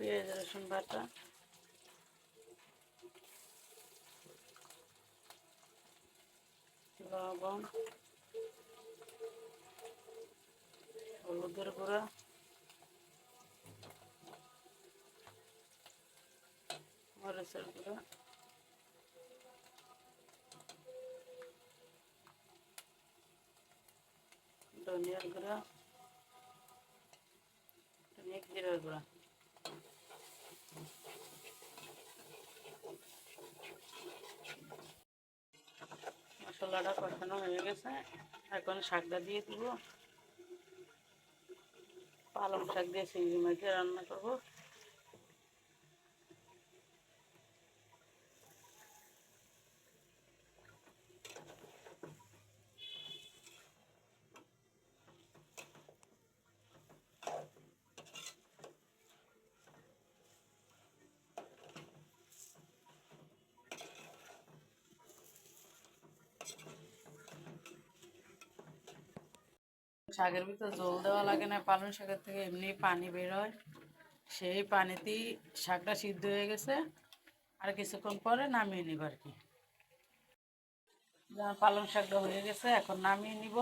পেঁয়াজ রসুন বাটা। লবণ। হলুদের গুঁড়া। মরিচের গুঁড়া। ধনিয়ার গুঁড়া। ধনিয়া জিরার গুঁড়া। মশলাটা কষানো হয়ে গেছে। এখন শাকটা দিয়ে দিব। পালং শাক দিয়ে চিংড়ি মাছ দিয়ে রান্না করব। শাকের ভিতর জল দেওয়া লাগে না, পালং শাকের থেকে এমনি পানি বের হয়। সেই পানিতেই শাকটা সিদ্ধ হয়ে গেছে, আর কিছুক্ষণ পরে নামিয়ে নিব আর কি। যেমন পালং শাকটা হয়ে গেছে, এখন নামিয়ে নিব।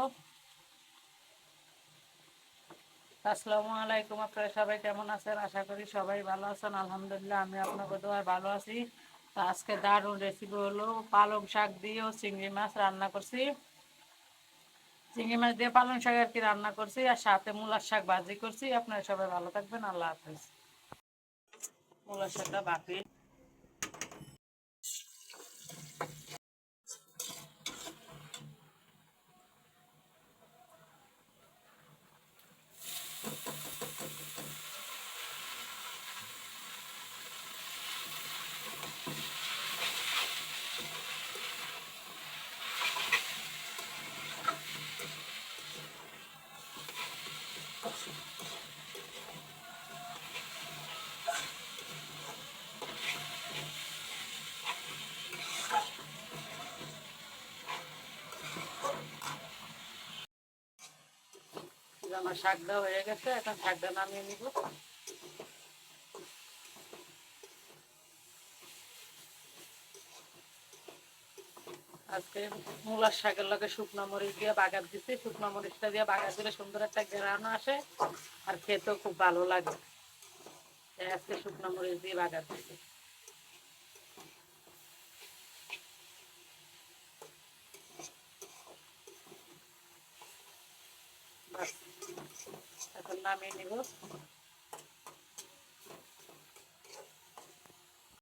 আসসালামু আলাইকুম, আপনারা সবাই কেমন আছেন? আশা করি সবাই ভালো আছেন, আলহামদুলিল্লাহ, আমি আপনাকে দোয়ায় ভালো আছি। তো আজকে দারুণ রেসিপি হলো পালং শাক দিয়েও চিংড়ি মাছ রান্না করছি। চিংড়ি মাছ দিয়ে পালং শাক আর কি রান্না করছি, আর সাথে মূলার শাক ভাজি করছি। আপনারা সবাই ভালো থাকবেন, আল্লাহ হাফেজ। মূলার শাকটা বাকি। আমার শাকটা হয়ে গেছে, এখন শাকটা নামিয়ে নিব। আজকে মূলার শাকের লগে শুকনো মরিচ দিয়ে বাগার দিচ্ছি শুকনো মরিচটা দিয়ে বাগার দিলে সুন্দর একটা ঘেরানো আসে আর খেতেও খুব ভালো লাগে। আজকে শুকনো মরিচ দিয়ে বাগার দিচ্ছি বাস, এখন নামিয়ে নিব